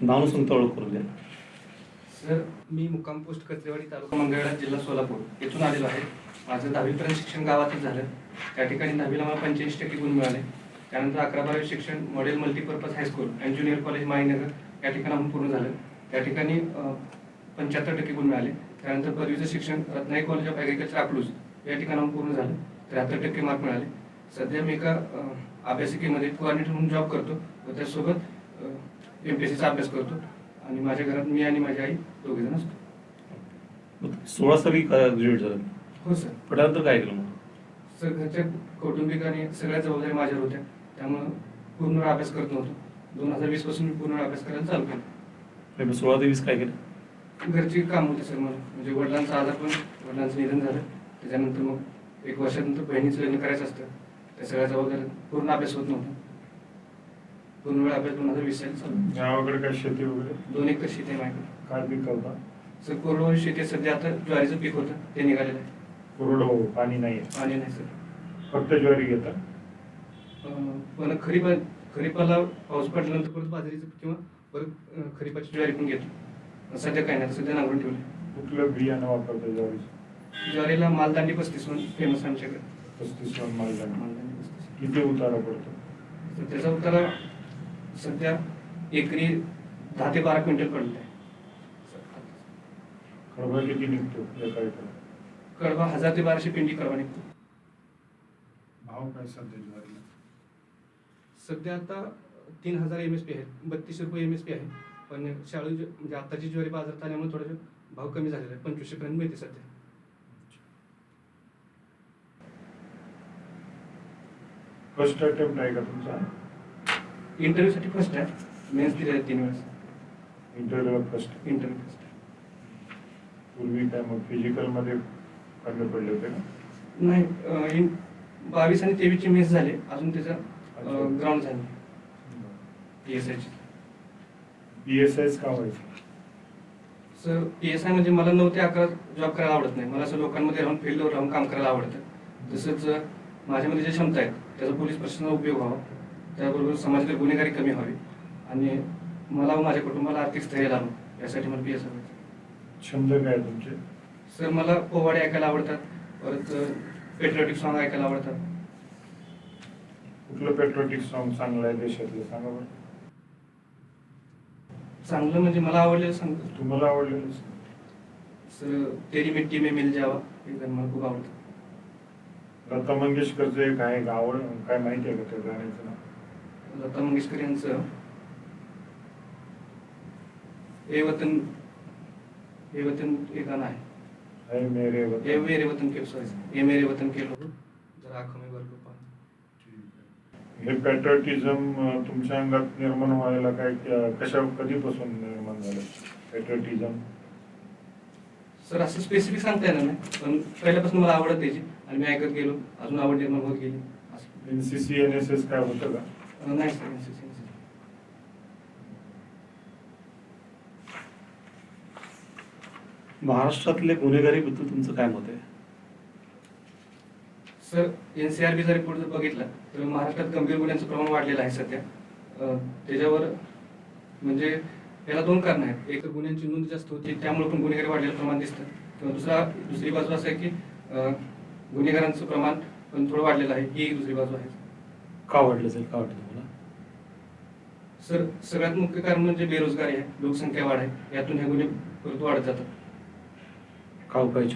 नाव सांगता ओळख करून द्या सर मी मुक्काम पोस्ट कचरेवाडी तालुका मंगळवेढा जिल्हा सोलापूर येथून आलेलो आहे. माझं दहावीपर्यंत शिक्षण गावातच झालं. त्या ठिकाणी दहावीला मला पंच्याऐंशी टक्के गुण मिळाले. त्यानंतर अकरा बारावी शिक्षण model multipurpose high school and junior college Mainagar या ठिकाणाहून पूर्ण झालं. त्या ठिकाणी पंच्याहत्तर टक्के गुण मिळाले. त्यानंतर पदवीचं शिक्षण Ratnai college of agriculture Akluj या ठिकाणाहून पूर्ण झालं. त्र्याहत्तर टक्के मार्क मिळाले. सध्या मी एका अभ्यासिकेमध्ये कोऑर्डिनेटर म्हणून जॉब करतो. व त्यासोबत एम पी एस सीचा अभ्यास करतो आणि माझ्या घरात मी आणि माझी आई दोघे जण असतो. सोळा साली ग्रॅज्युएट झालं? हो सर. त्यानंतर काय केलं मग? सर घरच्या कौटुंबिक आणि सगळ्या जबाबदारी माझ्यावर होत्या. त्यामुळं पूर्ण अभ्यास करत नव्हतो. दोन हजार वीसपासून मी पूर्ण अभ्यास करायला चालू केलं. आणि मग सोळा ते वीस काय केलं? घरची काम होते सर मला. म्हणजे वडिलांचा आजार पण वडिलांचं निधन झालं. त्याच्यानंतर मग एक वर्षानंतर बहिणीचं लग्न करायचं असतं. त्या सगळ्या जबाबदारी पूर्ण अभ्यास होत नव्हता. पूर्ण वेळ अभ्यास दोन हजार वीस साली चालू गावाकडे काय शेती वगैरे? दोन एकर शेती आहे माझ्याकडे. काय पिकवता सर कोरडवाहू शेती. सध्या आता ज्वारीचं पीक होतं. ते निघालेलं आहे. कोरड हो पाणी नाही पाणी नाही सर. फक्त ज्वारी घेता? अं, पण खरीप खरीपाला पाऊस पडल्यानंतर परत बाजरीचं किंवा परत अं, खरीपाची ज्वारी पण घेतो. सध्या काय नाही. सध्या नांगरून ठेवले कुठलं बियाणं वापरता ज्वारीचं? ज्वारीला मालदांडी पस्तीस म्हणून फेमस आमच्याकडे. पस्तीस वन मालदाणा मालदांडी पस्तीस. किती उतारा पडतो? तर त्याचा उतारा सध्या एकरी दहा ते बारा क्विंटल पडलेला आहे. खडबा किती निघतो एका एकर कडबा हजार ते बाराशे पिंडी कडबा निघतो. भाव काय सध्या ज्वारीला? सध्या आता तीन हजार एम एस पी आहे बत्तीसशे रुपये एम एस पी आहे. पण शाळू म्हणजे आताची ज्वारी बाजारात आल्यामुळे थोडंसं भाव कमी झालेला आहे पंचवीसशे पर्यंत मिळते सध्या. फर्स्ट अटेम्प्ट आहे का तुमचा? इंटरव्ह्यूसाठी फर्स्ट आहे. मेन्स दिले आहेत तीन वेळेस. इंटरव्ह्यूला फर्स्ट इंटरव्ह्यू फर्स्ट पूर्वी काय मग फिजिकलमध्ये कमी पडले होते का नाही अं, इन- बावीस आणि तेवीसची मेस झाले. अजून त्याचा अच्छा. ग्राउंड झाले पी एस आयची पी एस आयच का व्हायचं सर पी एस आय म्हणजे मला नऊ ते अकरा जॉब करायला आवडत नाही. मला असं लोकांमध्ये राहून फील्डवर राहून काम करायला आवडतं. तसंच अं, माझ्यामध्ये जे क्षमता आहेत त्याचा पोलीस प्रशासनाचा उपयोग व्हावा. त्याबरोबर समाजातील गुन्हेगारी कमी व्हावी आणि मला व माझ्या कुटुंबाला आर्थिक स्थैर्य लाभं यासाठी मला पी एस छंद काय तुमचे? सर मला पोवाडे ऐकायला आवडतात परत पेट्रियोटिक सॉन्ग ऐकायला आवडतात. कुठलं पेट्रोटिक सॉन्ग चांगलं आहे देशातलं? सांगा बरं. चांगलं म्हणजे मला आवडलेलं सांगतो तुम्हाला आवडलेलं सर तेरी मिट्टी में मिल जावा हे गाणं मला खूप आवडतं. लता मंगेशकरचं एक आहे आवड काय माहिती आहे का त्या गाण्याचं नाव? लता मंगेशकर यांचं. ए वतन ए वतन हे गाणं आहे. है मेरे ए वतन मेरे वतन के सॉरी ए मेरे वतन के लोग जरा आंखों में भर लो हे पॅट्रियोटिझम तुमच्या अंगात निर्माण व्हायला काय कशा कधीपासून निर्माण झालं? पॅट्रियोटिझम सर असं स्पेसिफिक सांगता येणार नाही पण पहिल्यापासून मला आवडत त्याची आणि मी ऐकत गेलो अजून आवड निर्माण होत गेली. असं. एनसीसी एन एस एस काय होतं का? नाही. महाराष्ट्रातले गुन्हेगारीबद्दल तुमचं काय मत आहे? सर एनसीआरबीचा रिपोर्ट जर बघितला तर महाराष्ट्रात गंभीर गुन्ह्यांचं प्रमाण वाढलेलं आहे सध्या. त्याच्यावर म्हणजे याला दोन कारण आहेत. एक तर गुन्ह्यांची नोंद जास्त होती त्यामुळे पण गुन्हेगारी वाढलेलं प्रमाण दिसतं. किंवा दुसरा दुसरी बाजू असं आहे की गुन्हेगारांचं प्रमाण पण थोडं वाढलेलं आहे. ही दुसरी बाजू आहे. का वाढलं असेल का वाटतं तुम्हाला. सर सगळ्यात मुख्य कारण म्हणजे बेरोजगारी आहे लोकसंख्या वाढ आहे यातून हे गुन्हे परत वाढत जातात. का उपाय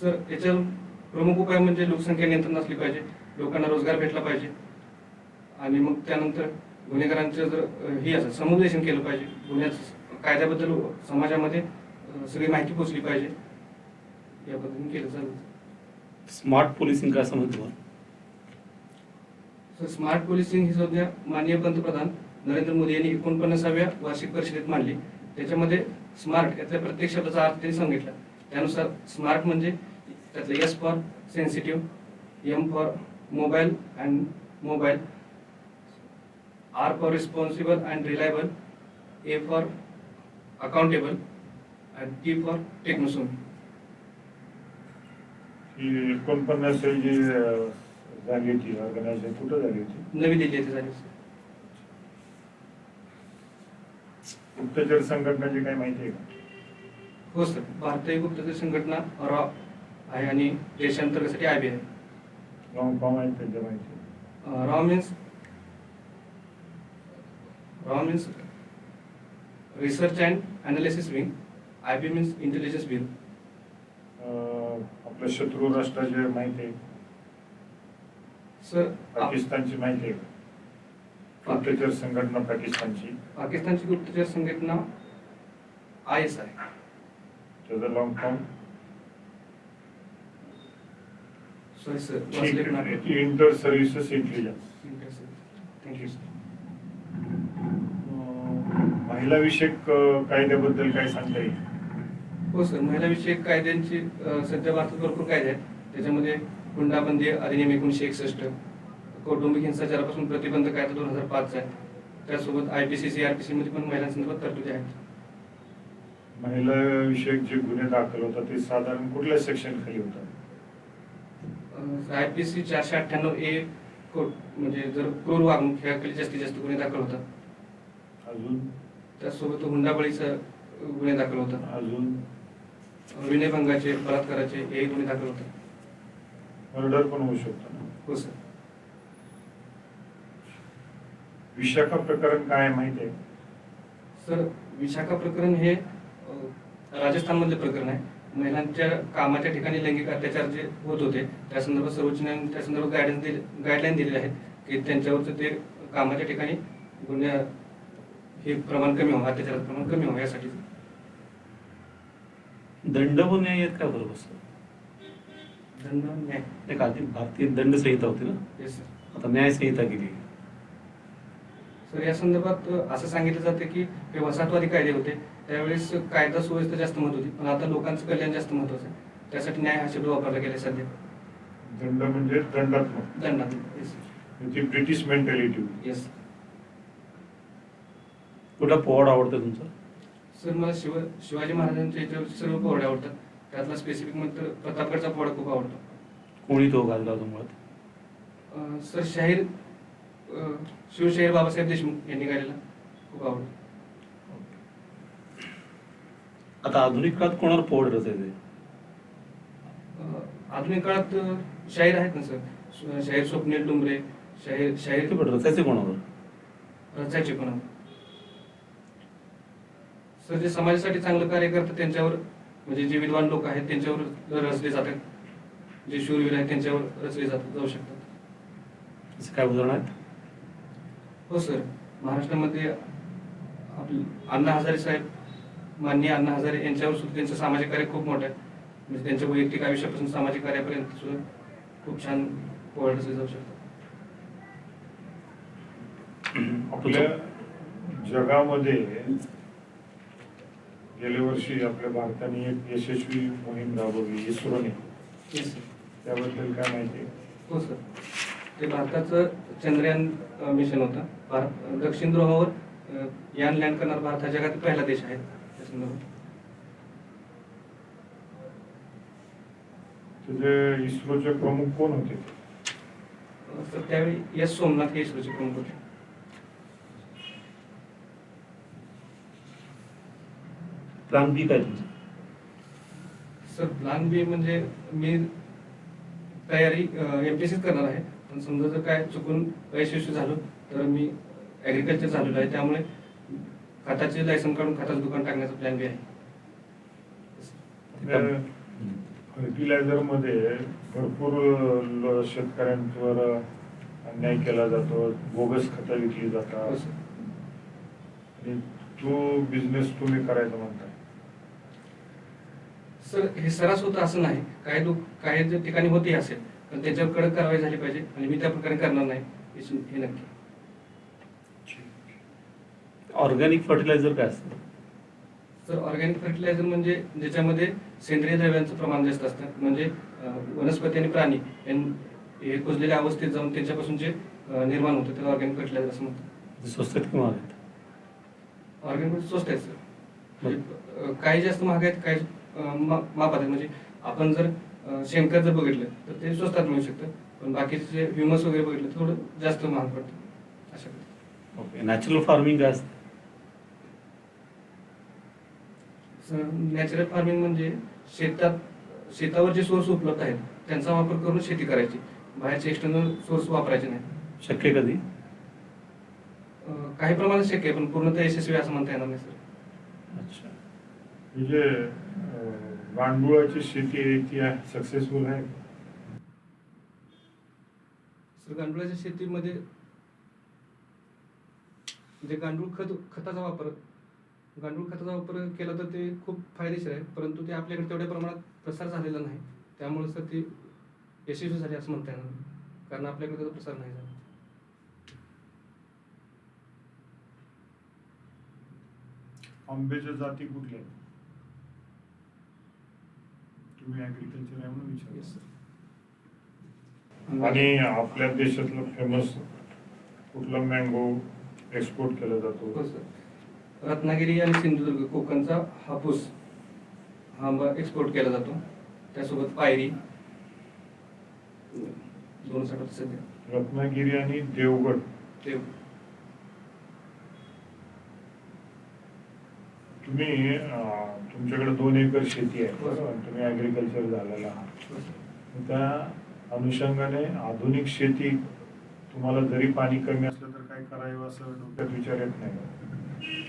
सर याच्यावर प्रमुख उपाय म्हणजे लोकसंख्या नियंत्रण असली पाहिजे लोकांना रोजगार भेटला पाहिजे. आणि मग त्यानंतर गुन्हेगारांचं जर हे असं समुपदेशन केलं पाहिजे गुन्ह्याचं कायद्याबद्दल समाजामध्ये सगळी माहिती पोचली पाहिजे. या पद्धतीने केलं चालू. स्मार्ट पोलिसिंग काय सर स्मार्ट पोलिसिंग ही संज्ञा माननीय पंतप्रधान नरेंद्र मोदी यांनी एकोणपन्नासाव्या वार्षिक परिषदेत मांडली. त्याच्यामध्ये स्मार्ट यातल्या प्रत्येक शब्दाचा अर्थ त्यांनी सांगितला. त्यानुसार स्मार्ट म्हणजे त्यातलं S for sensitive M for mobile and mobile R for responsible and reliable A for accountable and T for technosavvy एकोणपन्नास झाली होती ऑर्गनायझेशन कुठं झाली होती? नवी दिल्ली येथे झाली गुप्तचर संघटनाची काही माहिती आहे का? हो सर भारतीय गुप्तचर संघटना रॉ आहे आणि देशांतर्गतसाठी आय बी आहे लॉंग फॉर्म आहेत त्यांच्या माहिती. Raw means raw means research and analysis wing I B means intelligence wing अं, आपल्या शत्रू राष्ट्राची माहिती आहे. सर पाकिस्तानची माहिती आहे गुप्तचर संघटना पाकिस्तानची. पाकिस्तानची गुप्तचर संघटना आय एस आहे त्याचा लॉंग फॉर्म सॉरी सर वाचले पण आहे. Inter services intelligence thank you sir महिला विषयक कायद्याबद्दल काय सांगता येईल? हो सर महिलाविषयक कायद्यांची अ, सध्या भारतात भरपूर कायदे आहेत. त्याच्यामध्ये हुंडाबंदी अधिनियम एकोणीशे एकसष्ट. कौटुंबिक हिंसाचारापासून प्रतिबंध कायदा दोन हजार पाच आहे. त्यासोबत I P C C R P C मध्ये पण महिलांसंदर्भात तरतुदी आहेत. महिला विषयक जे गुन्हे दाखल होतात ते साधारण कुठल्या सेक्शन खाली होतात? आय पी सी चारशे अठ्ठ्याण्णव ए कोट म्हणजे जर क्रूर वागणूक ह्याखाली जास्तीत जास्त गुन्हे दाखल होतात. अजून? त्यासोबत हुंडाबळीचा गुन्हे दाखल होतात. अजून? विनयभंगाचे बलात्काराचे हे गुन्हे दाखल होतात. मर्डर पण होऊ शकतो. ना हो सर. विशाखा प्रकरण काय आहे माहिती आहे? सर विशाखा प्रकरण हे अ, राजस्थानमधले प्रकरण आहे. महिलांच्या कामाच्या ठिकाणी लैंगिक अत्याचार जे होत होते त्या संदर्भात सर्वोच्च न्यायालयाने त्या संदर्भात गायडन्स दिले गाईडलाईन दिलेले आहेत की त्यांच्यावरचं ते कामाच्या ठिकाणी गुन्हे हे प्रमाण कमी व्हावं अत्याचाराचं प्रमाण कमी व्हावं यासाठी. दंड न्याय आहेत का बरोबर सर? दंड न्याय एक आधी भारतीय दंड संहिता होती ना? येस सर आता न्याय संहिता केली. सर या संदर्भात असं सांगितलं जातं की हे वसाहतवादी कायदे होते. त्यावेळेस कायदा सुव्यवस्था जास्त महत्त्व होती. पण आता लोकांचं कल्याण जास्त महत्वाचं आहे. त्यासाठी न्याय हा शब्द वापरला गेला सध्या. दंड म्हणजे दंडात्मक. दंडात येस ती ब्रिटिश मेंटॅलिटी येस कुठला पोवाड आवडतं तुमचा? सर मला शिव शिवाजी महाराजांच्या याच्यावरचे सर्व पोवाडे आवडतात. त्यातला स्पेसिफिक म्हणजे प्रतापगडचा पोवाडा खूप आवडतो. कोणी तो घालला होता मुळात? सर शाहीर शिवशाहीर बाबासाहेब देशमुख यांनी गायलेला खूप आवडतो. आता आधुनिक काळात कोणाला पोवाड रचायचे आधुनिक काळात शाहीर आहेत ना सर. शाहीर स्वप्नील डुंबरे शाहीर शाहीर पण रचायचे कोणावर? रचायचे पण सर जे समाजासाठी चांगलं कार्य करतात त्यांच्यावर म्हणजे जे विद्वान लोक आहेत त्यांच्यावर रचले जातात. जे शूरवीर आहेत त्यांच्यावर रचले जातात जाऊ शकतात. असं काय उदाहरण आहेत? हो सर. महाराष्ट्रामध्ये आपले अण्णा हजारे साहेब माननीय अण्णा हजारे यांच्यावर सुद्धा त्यांचं सामाजिक कार्य खूप मोठं आहे. म्हणजे त्यांच्या वैयक्तिक आयुष्यापासून सामाजिक कार्यापर्यंत सुद्धा खूप छान ओळखले जाऊ शकतात. आपल्या जगामध्ये गेल्या वर्षी आपल्या भारताने एक यशस्वी मोहीम राबवली इस्रोने. त्याबद्दल काय माहिती? आहे? हो सर ते भारताचं चंद्रयान मिशन होतं. भारत दक्षिण ध्रुवावर यान लँड करणारा भारत हा जगातील पहिला देश आहे. त्या संदर्भात तुझे इस्रोचे प्रमुख कोण होते? तर त्यावेळी एस सोमनाथ हे इस्रोचे प्रमुख होते. प्लॅन बी काय तुमचं सर प्लान बी म्हणजे मी तयारी एम पी करणार आहे. पण समजा जर काय चुकून अयशस्वी झालो तर मी ॲग्रिकल्चर झालेलो आहे. त्यामुळे खताचे लायसन काढून खताचं दुकान टाकण्याचा प्लॅन बी आहे. फर्टिलायझरमध्ये भरपूर शेतकऱ्यांवर अन्याय केला जातो. बोगस खतं विकली हो जातात. आणि तो बिझनेस तुम्ही करायचा म्हणताय सर हे सरास होतं असं नाही. काही लोक काही ठिकाणी होते असेल पण त्याच्यावर कडक कारवाई झाली पाहिजे आणि मी त्या प्रकारे करणार नाही हे नक्की. ऑर्गॅनिक फर्टिलायझर काय असतं? तर ऑर्गॅनिक फर्टिलायझर म्हणजे ज्याच्यामध्ये सेंद्रिय द्रव्यांचं प्रमाण जास्त असतं. म्हणजे वनस्पती आणि प्राणी हे कुजलेल्या अवस्थेत जाऊन त्यांच्यापासून जे निर्माण होतं त्याला ऑर्गॅनिक फर्टिलायझर असं म्हणतात. ते स्वस्त आहेत किंवा महाग आहेत? ऑर्गॅनिक म्हणजे स्वस्त आहेत सर. म्हणजे काही जास्त महाग आहेत काही मापात आहेत म्हणजे आपण जर शेणखत जर बघितलं तर ते स्वस्तात मिळू शकतं. पण बाकीचे जे ह्युमस वगैरे बघितलं थोडं जास्त महाग पडतं. अशा. ओके. नॅचरल फार्मिंग काय असतं सर नॅचरल फार्मिंग म्हणजे शेतात शेतावर जे सोर्स उपलब्ध आहेत त्यांचा वापर करून शेती करायची. बाहेरचे एक्सटर्नल सोर्स वापरायचे नाही शक्य कधी? काही प्रमाणात शक्य आहे पण पूर्णतः यशस्वी असं म्हणता येणार नाही सर. अच्छा. जे अं, गांडुळाची शेती आहे ती सक्सेसफुल आहे सर गांडुळाच्या शेतीमध्ये जे गांडूळ खत खताचा वापर गांडूळ खताचा वापर केला तर ते खूप फायदेशीर आहे परंतु ते आपल्याकडे तेवढ्या प्रमाणात प्रसार झालेला नाही त्यामुळे सर ते यशस्वी झाले असं म्हणता येणार. कारण आपल्याकडे त्याचा प्रसार नाही झाला आंब्याच्या जाती कुठल्या? तुम्ही ऍग्रिकल्चर आहे म्हणून विचार. आणि आपल्या देशातलं फेमस कुठला मँगो एक्सपोर्ट केला जातो? हो सर रत्नागिरी आणि सिंधुदुर्ग कोकणचा हापूस हा एक्सपोर्ट केला जातो. त्यासोबत पायरी. दोन साठ सध्या. रत्नागिरी आणि देवगड. ते तुम्ही तुमच्याकडे दोन एकर शेती आहे. बरोबर तुम्ही ऍग्रिकल्चर झालेला आहात. त्या अनुषंगाने आधुनिक शेती तुम्हाला जरी पाणी कमी असलं तर काय करावं असं डोक्यात विचार येत नाही?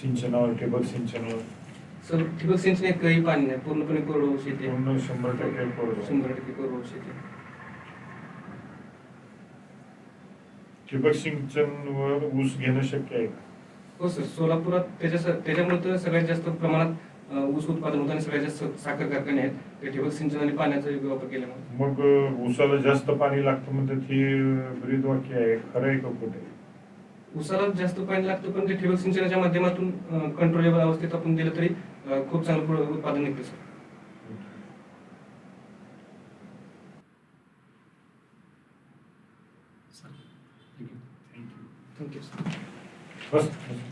सिंचनावर ठिबक सिंचनावर सर ठिबक सिंचन एकही पाणी नाही पूर्णपणे कोरडवाहू शेती आहे. पूर्ण शंभर टक्के कोरडवाहू. शंभर टक्के कोरडवाहू शेती आहे. ठिबक सिंचनवर ऊस घेणं शक्य आहे का? हो सर सोलापुरात त्याच्या त्याच्यामुळे तर सगळ्यात जास्त प्रमाणात ऊस उत्पादन होतं आणि सगळ्यात जास्त साखर कारखाने आहेत. ते ठिबक सिंचन आणि पाण्याचा योग्य वापर केल्यामुळे. मग ऊसाला जास्त पाणी लागतं म्हणतात ही ब्रीद वाक्य आहे खरं आहे का कुठे उसाला जास्त पाणी लागतं पण ते ठिबक सिंचनाच्या माध्यमातून कंट्रोलेबल अवस्थेत आपण दिलं तरी खूप चांगलं उत्पादन निघतं sir. Thank you thank you sir bus bus.